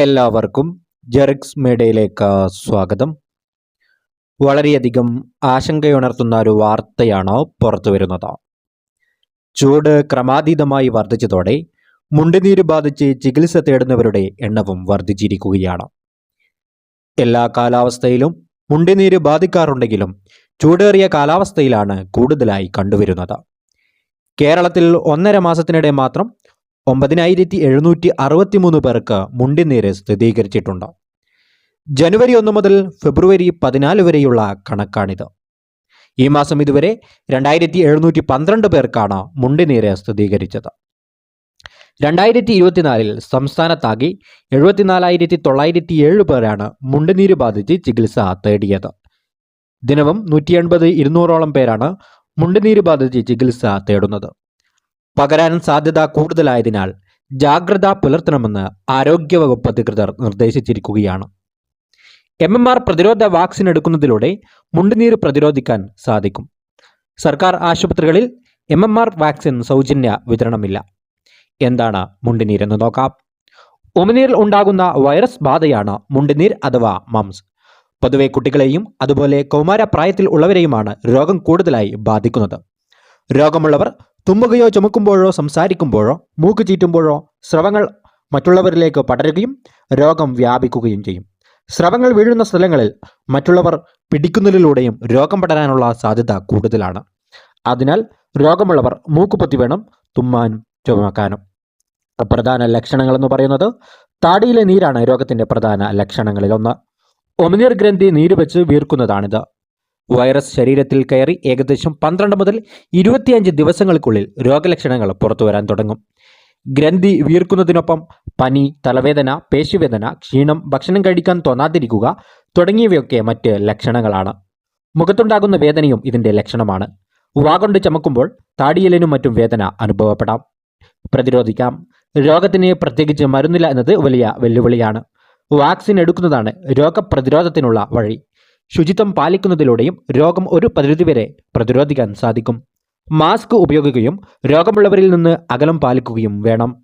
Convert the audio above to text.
എല്ലാവർക്കും ജെറിക്സ് മീഡിയയിലേക്ക് സ്വാഗതം. വളരെയധികം ആശങ്കയുണർത്തുന്ന ഒരു വാർത്തയാണ് പുറത്തു വരുന്നത്. ചൂട് ക്രമാതീതമായി വർദ്ധിച്ചതോടെ മുണ്ടുനീര് ബാധിച്ച് ചികിത്സ തേടുന്നവരുടെ എണ്ണവും വർദ്ധിച്ചിരിക്കുകയാണ്. എല്ലാ കാലാവസ്ഥയിലും മുണ്ടുനീര് ബാധിക്കാറുണ്ടെങ്കിലും ചൂടേറിയ കാലാവസ്ഥയിലാണ് കൂടുതലായി കണ്ടുവരുന്നത്. കേരളത്തിൽ ഒന്നര മാസത്തിനിടെ മാത്രം ഒമ്പതിനായിരത്തി എഴുന്നൂറ്റി അറുപത്തിമൂന്ന് പേർക്ക് മുണ്ടിനീര് സ്ഥിരീകരിച്ചിട്ടുണ്ട്. ജനുവരി ഒന്ന് മുതൽ ഫെബ്രുവരി പതിനാല് വരെയുള്ള കണക്കാണിത്. ഈ മാസം ഇതുവരെ രണ്ടായിരത്തി എഴുന്നൂറ്റി പന്ത്രണ്ട് പേർക്കാണ് മുണ്ടിനീര് സ്ഥിരീകരിച്ചത്. രണ്ടായിരത്തി ഇരുപത്തിനാലിൽ സംസ്ഥാനത്താകെ എഴുപത്തിനാലായിരത്തി തൊള്ളായിരത്തി ഏഴ് പേരാണ് മുണ്ടുനീര് ബാധിച്ച് ചികിത്സ തേടിയത്. ദിനവും നൂറ്റി എൺപത് ഇരുന്നൂറോളം പേരാണ് മുണ്ടുനീര് ബാധിച്ച് ചികിത്സ തേടുന്നത്. പകരാൻ സാധ്യത കൂടുതലായതിനാൽ ജാഗ്രത പുലർത്തണമെന്ന് ആരോഗ്യവകുപ്പ് അധികൃതർ നിർദ്ദേശിച്ചിരിക്കുകയാണ്. എം എം ആർ പ്രതിരോധ വാക്സിൻ എടുക്കുന്നതിലൂടെ മുണ്ടുനീര് പ്രതിരോധിക്കാൻ സാധിക്കും. സർക്കാർ ആശുപത്രികളിൽ എം എം ആർ വാക്സിൻ സൗജന്യ വിതരണമില്ല. എന്താണ് മുണ്ടുനീരെന്ന് നോക്കാം. ഉമിനീരിൽ ഉണ്ടാകുന്ന വൈറസ് ബാധയാണ് മുണ്ടുനീർ അഥവാ മംസ് പൊതുവെ കുട്ടികളെയും അതുപോലെ കൗമാര പ്രായത്തിൽ ഉള്ളവരെയുമാണ് രോഗം കൂടുതലായി ബാധിക്കുന്നത്. രോഗമുള്ളവർ തുമ്മുകയോ ചുമക്കുമ്പോഴോ സംസാരിക്കുമ്പോഴോ മൂക്ക് ചീറ്റുമ്പോഴോ സ്രവങ്ങൾ മറ്റുള്ളവരിലേക്ക് പടരുകയും രോഗം വ്യാപിക്കുകയും ചെയ്യും. സ്രവങ്ങൾ വീഴുന്ന സ്ഥലങ്ങളിൽ മറ്റുള്ളവർ പിടിക്കുന്നതിലൂടെയും രോഗം പടരാനുള്ള സാധ്യത കൂടുതലാണ്. അതിനാൽ രോഗമുള്ളവർ മൂക്കുപൊത്തി വേണം തുമ്മാനും ചുമക്കാനും. പ്രധാന ലക്ഷണങ്ങൾ എന്ന് പറയുന്നത് താടിയിലെ നീരാണ് രോഗത്തിന്റെ പ്രധാന ലക്ഷണങ്ങളിലൊന്ന്. ഒമിനീർ ഗ്രന്ഥി നീര് വെച്ച് വീർക്കുന്നതാണിത്. വൈറസ് ശരീരത്തിൽ കയറി ഏകദേശം പന്ത്രണ്ട് മുതൽ ഇരുപത്തിയഞ്ച് ദിവസങ്ങൾക്കുള്ളിൽ രോഗലക്ഷണങ്ങൾ പുറത്തുവരാൻ തുടങ്ങും. ഗ്രന്ഥി വീർക്കുന്നതിനൊപ്പം പനി തലവേദന പേശിവേദന ക്ഷീണം ഭക്ഷണം കഴിക്കാൻ തോന്നാതിരിക്കുക തുടങ്ങിയവയൊക്കെ മറ്റ് ലക്ഷണങ്ങളാണ്. മുഖത്തുണ്ടാകുന്ന വേദനയും ഇതിന്റെ ലക്ഷണമാണ്. വാഗൊണ്ട് ചമക്കുമ്പോൾ താടിയലിനും മറ്റും വേദന അനുഭവപ്പെടാം. പ്രതിരോധിക്കാം. രോഗത്തിന് പ്രത്യേകിച്ച് മരുന്നില്ല എന്നത് വലിയ വെല്ലുവിളിയാണ്. വാക്സിൻ എടുക്കുന്നതാണ് രോഗപ്രതിരോധത്തിനുള്ള വഴി. ശുചിത്വം പാലിക്കുന്നതിലൂടെയും രോഗം ഒരു പരിധിവരെ പ്രതിരോധിക്കാൻ സാധിക്കും. മാസ്ക് ഉപയോഗിക്കുകയും രോഗമുള്ളവരിൽ നിന്ന് അകലം പാലിക്കുകയും വേണം.